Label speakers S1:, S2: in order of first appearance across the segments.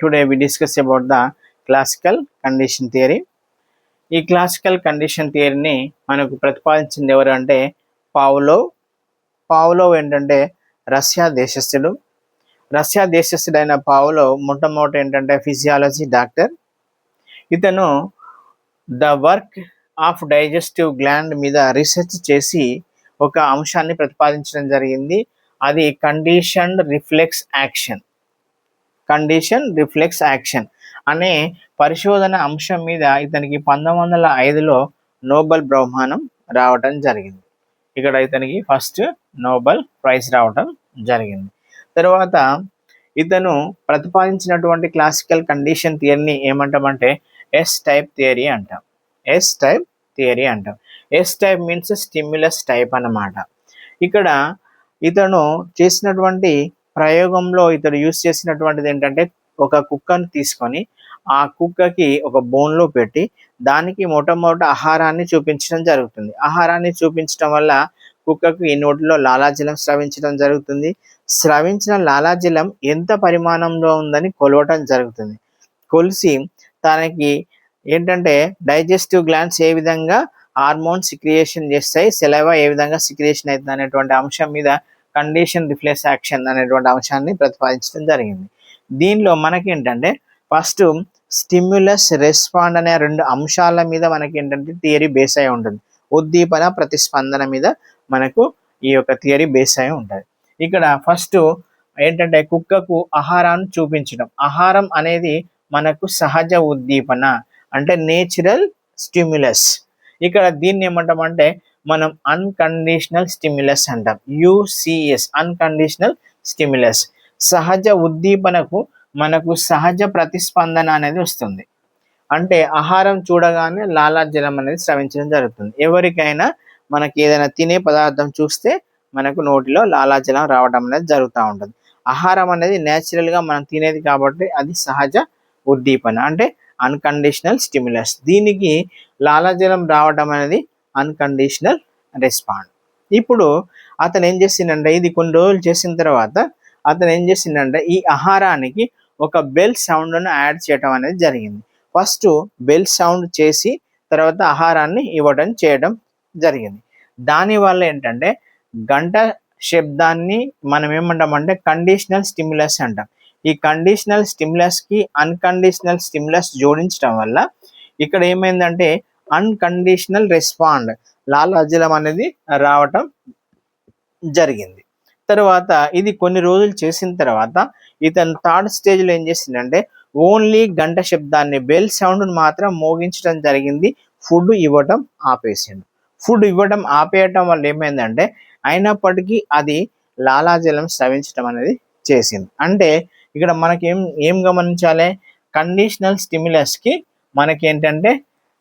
S1: Today we discuss about the classical condition theory. ఈ classical condition థియరీని మనకు ప్రతిపాదించింది ఎవరు అంటే పావులో పావులో ఏంటంటే రష్యా దేశస్థుడు రష్యా దేశస్థుడైన పావులో మొట్టమొదటి ఏంటంటే ఫిజియాలజీ డాక్టర్. ఇతను the work of digestive gland మీద రీసెర్చ్ చేసి ఒక అంశాన్ని ప్రతిపాదించడం జరిగింది. అది conditioned reflex action. Condition reflex action అనే పరిశోధన అంశం మీద ఇతనికి పంతొమ్మిది వందల ఐదులో నోబెల్ బహుమానం రావటం జరిగింది. ఇక్కడ ఇతనికి ఫస్ట్ నోబెల్ ప్రైజ్ రావటం జరిగింది. తర్వాత ఇతను ప్రతిపాదించినటువంటి క్లాసికల్ కండిషన్ థియరీని ఏమంటామంటే ఎస్ టైప్ థియరీ అంటాం. ఎస్ టైప్ థియరీ అంటాం. S type means stimulus type అన్నమాట. ఇక్కడ ఇతను చేసినటువంటి ప్రయోగంలో ఇతడు యూస్ చేసినటువంటిది ఏంటంటే ఒక కుక్కను తీసుకొని ఆ కుక్కకి ఒక బోన్లో పెట్టి దానికి మొట్టమొదట ఆహారాన్ని చూపించడం జరుగుతుంది. ఆహారాన్ని చూపించడం వల్ల కుక్కకు ఈ నోటిలో లాలాజలం స్రవించడం జరుగుతుంది. స్రవించిన లాలాజలం ఎంత పరిమాణంలో ఉందని కొలవటం జరుగుతుంది. కొలిసి తనకి ఏంటంటే డైజెస్టివ్ గ్లాండ్స్ ఏ విధంగా హార్మోన్ సిక్రియేషన్ చేస్తాయి సెలవా ఏ విధంగా సిక్రియేషన్ అవుతుంది అనేటువంటి అంశం మీద కండిషన్ రిఫ్లెక్స్ యాక్షన్ అనేటువంటి అంశాన్ని ప్రతిపాదించడం జరిగింది. దీనిలో మనకి ఏంటంటే ఫస్ట్ స్టిమ్యులస్ రెస్పాండ్ అనే రెండు అంశాల మీద మనకి ఏంటంటే థియరీ బేస్ అయి ఉంటుంది. ఉద్దీపన ప్రతిస్పందన మీద మనకు ఈ యొక్క థియరీ బేస్ అయి ఉంటుంది. ఇక్కడ ఫస్ట్ ఏంటంటే కుక్కకు ఆహారాన్ని చూపించడం. ఆహారం అనేది మనకు సహజ ఉద్దీపన అంటే నేచురల్ స్టిమ్యులస్ ఇక్కడ దీన్ని ఏమంటామంటే మనం అన్కండిషనల్ స్టిమ్యులస్ అంటాం. యుసిఎస్ అన్కండిషనల్ స్టిమ్యులస్ సహజ ఉద్దీపనకు మనకు సహజ ప్రతిస్పందన అనేది వస్తుంది. అంటే ఆహారం చూడగానే లాలాజలం అనేది స్రవించడం జరుగుతుంది. ఎవరికైనా మనకి ఏదైనా తినే పదార్థం చూస్తే మనకు నోటిలో లాలాజలం రావడం అనేది జరుగుతూ ఉంటుంది. ఆహారం అనేది న్యాచురల్గా మనం తినేది కాబట్టి అది సహజ ఉద్దీపన. అంటే అన్కండిషనల్ స్టిమ్యులస్ దీనికి లాలాజలం రావడం అనేది అన్కండిషనల్ రెస్పాండ్ ఇప్పుడు అతను ఏం చేసిందంటే ఇది కొన్ని రోజులు చేసిన తర్వాత అతను ఏం చేసిందంటే ఈ ఆహారానికి ఒక బెల్ సౌండ్ను యాడ్ చేయటం అనేది జరిగింది. ఫస్ట్ బెల్ సౌండ్ చేసి తర్వాత ఆహారాన్ని ఇవ్వడం చేయడం జరిగింది. దానివల్ల ఏంటంటే గంట శబ్దాన్ని మనం ఏమంటామంటే కండిషనల్ స్టిమ్యులస్ అంటాం. ఈ కండిషనల్ స్టిమ్యులస్కి అన్కండిషనల్ స్టిమ్యులస్ జోడించడం వల్ల ఇక్కడ ఏమైందంటే అన్కండిషనల్ రెస్పాండ్ లాలాజలం అనేది రావటం జరిగింది. తర్వాత ఇది కొన్ని రోజులు చేసిన తర్వాత ఇతను థర్డ్ స్టేజ్లో ఏం చేసిందంటే ఓన్లీ గంట శబ్దాన్ని బెల్ సౌండ్ను మాత్రం మోగించడం జరిగింది. ఫుడ్ ఇవ్వటం ఆపేసిండు. ఫుడ్ ఇవ్వడం ఆపేయటం వల్ల ఏమైందంటే అయినప్పటికీ అది లాలాజలం స్రవించడం అనేది చేసింది. అంటే ఇక్కడ మనకి ఏం ఏం గమనించాలి? కండిషనల్ స్టిమ్యులస్కి మనకి ఏంటంటే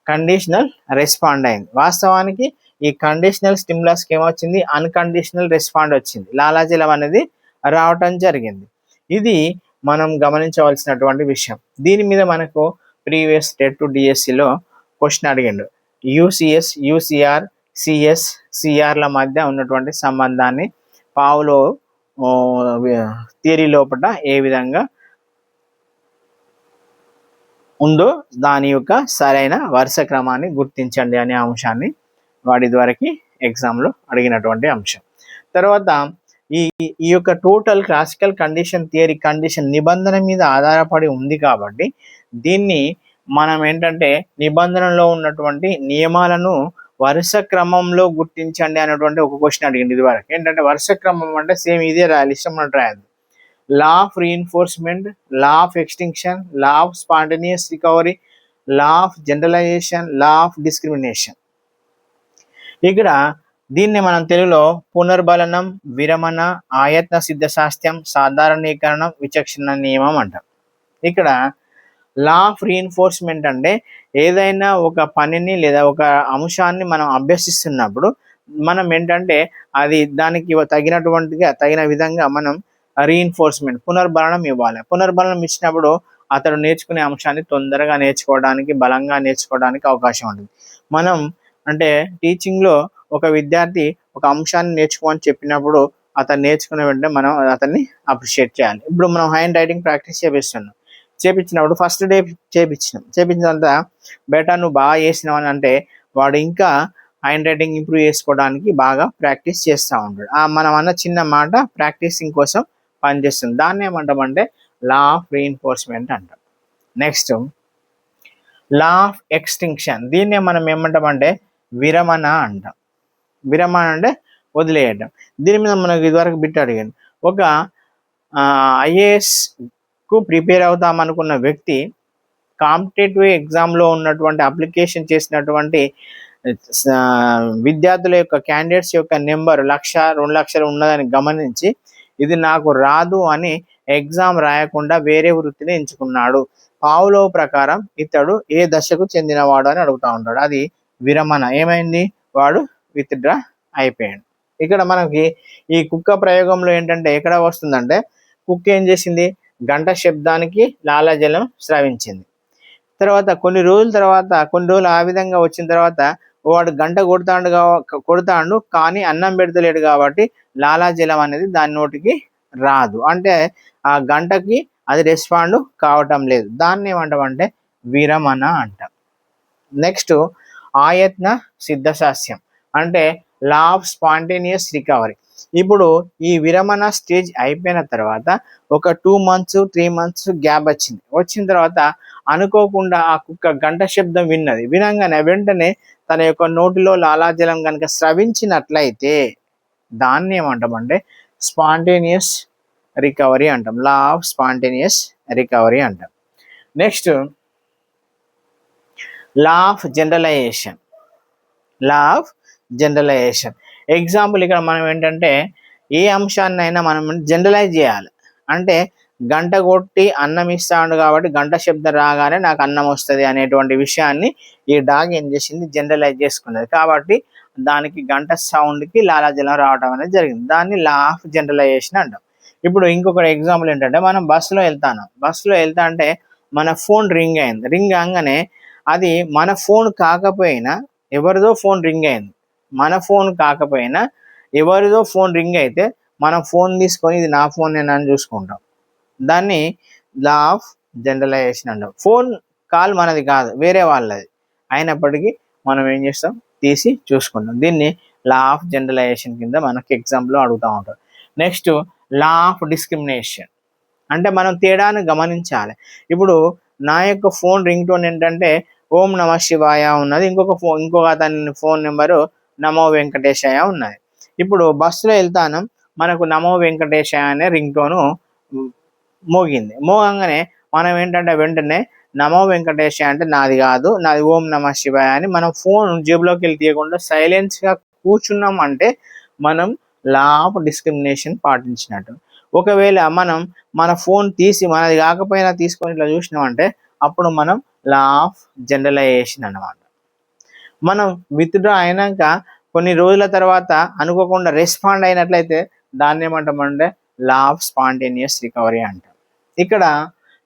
S1: కండిషనల్ రెస్పాండ్ అయింది. వాస్తవానికి ఈ కండిషనల్ స్టిమ్యులస్కి ఏమొచ్చింది అన్కండిషనల్ రెస్పాండ్ వచ్చింది. లాలాజలం అనేది రావటం జరిగింది. ఇది మనం గమనించవలసినటువంటి విషయం. దీని మీద మనకు ప్రీవియస్ టెట్ టు డిఎస్సిలో క్వశ్చన్ అడిగిండు. యూసిఎస్ యూసిఆర్ సిఎస్ సిఆర్ల మధ్య ఉన్నటువంటి సంబంధాన్ని పావులో థియరీ లోపల ఏ విధంగా ఉందో దాని యొక్క సరైన వరుస క్రమాన్ని గుర్తించండి అనే అంశాన్ని వాడి ద్వారాకి ఎగ్జామ్లో అడిగినటువంటి అంశం. తర్వాత ఈ ఈ యొక్క total classical condition theory condition నిబంధన మీద ఆధారపడి ఉంది కాబట్టి దీన్ని మనం ఏంటంటే నిబంధనలో ఉన్నటువంటి నియమాలను వరుస క్రమంలో గుర్తించండి అనేటువంటి ఒక క్వశ్చన్ అడిగింది ఇది వరకు ఏంటంటే వరుస క్రమం అంటే సేమ్ ఇదే రాయాలి ఇష్టం అన్నట్టు రాయద్దు. Law of reinforcement law of extinction law of spontaneous recovery law of generalisation law of discrimination ఇక్కడ దీన్ని మనం తెలుగులో పునర్బలనం విరమణ ఆయత్న సిద్ధ శాస్త్యం సాధారణీకరణం విచక్షణ నియమం అంటాం. ఇక్కడ లా ఆఫ్ రీఎన్ఫోర్స్మెంట్ అంటే ఏదైనా ఒక పనిని లేదా ఒక అంశాన్ని మనం అభ్యసిస్తున్నప్పుడు మనం ఏంటంటే అది దానికి తగినటువంటిగా తగిన విధంగా మనం రీఎన్ఫోర్స్మెంట్ పునర్బలనం ఇవ్వాలి. పునర్బలనం ఇచ్చినప్పుడు అతడు నేర్చుకునే అంశాన్ని తొందరగా నేర్చుకోవడానికి బలంగా నేర్చుకోవడానికి అవకాశం ఉంటుంది. మనం అంటే టీచింగ్లో ఒక విద్యార్థి ఒక అంశాన్ని నేర్చుకోమని చెప్పినప్పుడు అతను నేర్చుకునే వెంటనే మనం అతన్ని అప్రిషియేట్ చేయాలి. ఇప్పుడు మనం హ్యాండ్ రైటింగ్ ప్రాక్టీస్ చేపిస్తున్నాం. చేపించినప్పుడు ఫస్ట్ డే చేపించినాం చేపించినంత తర్వాత బేటా నువ్వు బాగా చేసినావు అని అంటే వాడు ఇంకా హ్యాండ్ రైటింగ్ ఇంప్రూవ్ చేసుకోవడానికి బాగా ప్రాక్టీస్ చేస్తూ ఉంటాడు. ఆ మనం అన్న చిన్న మాట ప్రాక్టీసింగ్ కోసం పనిచేస్తుంది. దాన్ని ఏమంటామంటే లా ఆఫ్ రీఎన్ఫోర్స్మెంట్ అంటాం. నెక్స్ట్ లా ఆఫ్ ఎక్స్టింక్షన్ దీన్నే మనం ఏమంటామంటే విరమణ అంటాం. విరమణ అంటే వదిలేయటం. దీని మీద మనకు ఇదివరకు బిట్ అడిగాను. ఒక ఐఏఎస్కు ప్రిపేర్ అవుతాం అనుకున్న వ్యక్తి కాంపిటేటివ్ ఎగ్జామ్లో ఉన్నటువంటి అప్లికేషన్ చేసినటువంటి విద్యార్థుల యొక్క క్యాండిడేట్స్ యొక్క నెంబర్ లక్ష రెండు లక్షలు ఉన్నదని గమనించి ఇది నాకు రాదు అని ఎగ్జామ్ రాయకుండా వేరే వృత్తిని ఎంచుకున్నాడు. పావులో ప్రకారం ఇతడు ఏ దశకు చెందినవాడు అని అడుగుతా ఉంటాడు. అది విరమణ. ఏమైంది? వాడు విత్డ్రా అయిపోయాడు. ఇక్కడ మనకి ఈ కుక్క ప్రయోగంలో ఏంటంటే ఎక్కడ వస్తుందంటే కుక్క ఏం చేసింది? గంట శబ్దానికి లాలాజలం స్రవించింది. తర్వాత కొన్ని రోజుల తర్వాత కొన్ని రోజులు ఆ విధంగా వచ్చిన తర్వాత వాడు గంట కొడతాడు కొడతాడు కానీ అన్నం పెడతలేడు కాబట్టి లాలాజలం అనేది దాని నోటికి రాదు. అంటే ఆ గంటకి అది రెస్పాండ్ కావటం లేదు. దాన్ని ఏమంటామంటే విరమణ అంటాం. నెక్స్ట్ ఆయత్న సిద్ధశాస్యం. అంటే లా ఆఫ్ స్పాంటేనియస్ రికవరీ ఇప్పుడు ఈ విరమణ స్టేజ్ అయిపోయిన తర్వాత ఒక two months three months gap వచ్చింది. వచ్చిన తర్వాత అనుకోకుండా ఆ కుక్క గంట శబ్దం విన్నది. వినంగానే వెంటనే తన యొక్క నోటిలో లాలాజలం కనుక స్రవించినట్లయితే దాన్ని ఏమంటామంటే స్పాంటేనియస్ రికవరీ అంటాం. లా ఆఫ్ స్పాంటేనియస్ రికవరీ అంటాం. Next law of generalisation. Law of generalisation. Example ఇక్కడ మనం ఏంటంటే ఏ అంశాన్నైనా మనం జనరలైజ్ చేయాలి. అంటే గంట కొట్టి అన్నం ఇస్తాడు కాబట్టి గంట శబ్దం రాగానే నాకు అన్నం వస్తుంది అనేటువంటి విషయాన్ని ఈ డాగ్ ఏం చేసింది? జనరలైజ్ చేసుకున్నది. కాబట్టి దానికి గంట సౌండ్కి లాలాజలం రావడం అనేది జరిగింది. దాన్ని లా ఆఫ్ జనరలైజేషన్ అంటాం. ఇప్పుడు ఇంకొక ఎగ్జాంపుల్ ఏంటంటే మనం బస్సులో వెళ్తాను. బస్సులో వెళ్తా అంటే మన ఫోన్ రింగ్ అయింది. రింగ్ కాగానే అది మన ఫోన్ కాకపోయినా ఎవరిదో ఫోన్ రింగ్ అయింది. మన ఫోన్ కాకపోయినా ఎవరిదో ఫోన్ రింగ్ అయితే మనం ఫోన్ తీసుకొని ఇది నా ఫోన్ నేను అని చూసుకుంటాం. దాన్ని లా ఆఫ్ జనరలైజేషన్ అంటాం. ఫోన్ కాల్ మనది కాదు వేరే వాళ్ళది. అయినప్పటికీ మనం ఏం చేస్తాం? తీసి చూసుకుంటాం. దీన్ని లా ఆఫ్ జనరలైజేషన్ కింద మనకి ఎగ్జాంపుల్ అడుగుతూ ఉంటారు. Next law of discrimination. అంటే మనం తేడాను గమనించాలి. ఇప్పుడు నా యొక్క ఫోన్ రింగ్ టోన్ ఏంటంటే ఓం నమ శివాయ ఉన్నది. ఇంకొక ఫోన్ ఇంకొక అతని ఫోన్ నెంబరు నమో వెంకటేశాయ ఉన్నది. ఇప్పుడు బస్సులో వెళ్తాను. మనకు నమో వెంకటేశాయ అనే రింగ్ టోను మోగింది. మోగంగానే మనం ఏంటంటే వెంటనే నమో వెంకటేశ అంటే నాది కాదు నాది ఓం నమ శివాయ అని మనం ఫోన్ జేబులోకి వెళ్ళి తీయకుండా సైలెన్స్గా కూర్చున్నాం అంటే మనం లా ఆఫ్ డిస్క్రిమినేషన్ పాటించినట్టు. ఒకవేళ మనం మన ఫోన్ తీసి మనది కాకపోయినా తీసుకొని ఇట్లా చూసినామంటే అప్పుడు మనం లా ఆఫ్ జనరలైజేషన్ అన్నమాట. మనం విత్డ్రా అయినాక కొన్ని రోజుల తర్వాత అనుకోకుండా రెస్పాండ్ అయినట్లయితే దాన్ని ఏమంటామంటే లా ఆఫ్ స్పాంటేనియస్ రికవరీ అంటాం. ఇక్కడ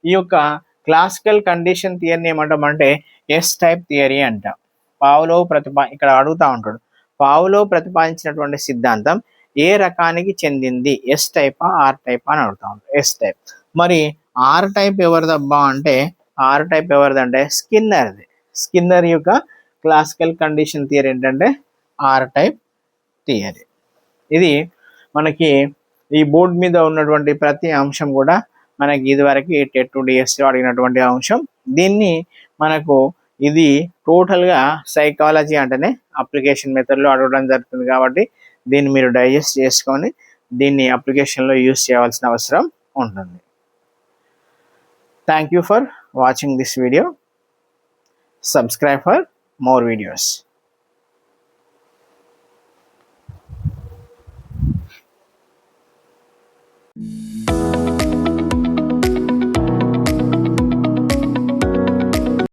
S1: ఈ యొక్క క్లాసికల్ కండిషన్ థియరీని ఏమంటామంటే ఎస్ టైప్ థియరీ అంటాం. పావులో ప్రతిపా ఇక్కడ అడుగుతా ఉంటాడు. పావులో ప్రతిపాదించినటువంటి సిద్ధాంతం ఏ రకానికి చెందింది? ఎస్ టైపా ఆర్ టైపా అని అడుగుతా ఉంటాడు. ఎస్ టైప్ మరి ఆర్ టైప్ ఎవరిదబ్బా అంటే ఆర్ టైప్ ఎవరిదంటే స్కిన్నర్ది. స్కిన్నర్ యొక్క క్లాసికల్ కండిషన్ థియరీ ఏంటంటే ఆర్ టైప్ థియరీ ఇది మనకి ఈ బోర్డు మీద ఉన్నటువంటి ప్రతి అంశం కూడా మనకి ఇదివరకు టెట్ టు డిఎస్సి అడిగినటువంటి అంశం. దీన్ని మనకు ఇది టోటల్గా సైకాలజీ అంటేనే అప్లికేషన్ మెథడ్లో అడగడం జరుగుతుంది కాబట్టి దీన్ని మీరు డైజెస్ట్ చేసుకొని దీన్ని అప్లికేషన్లో యూస్ చేయవలసిన అవసరం ఉంటుంది. Thank you for watching this video subscribe for more videos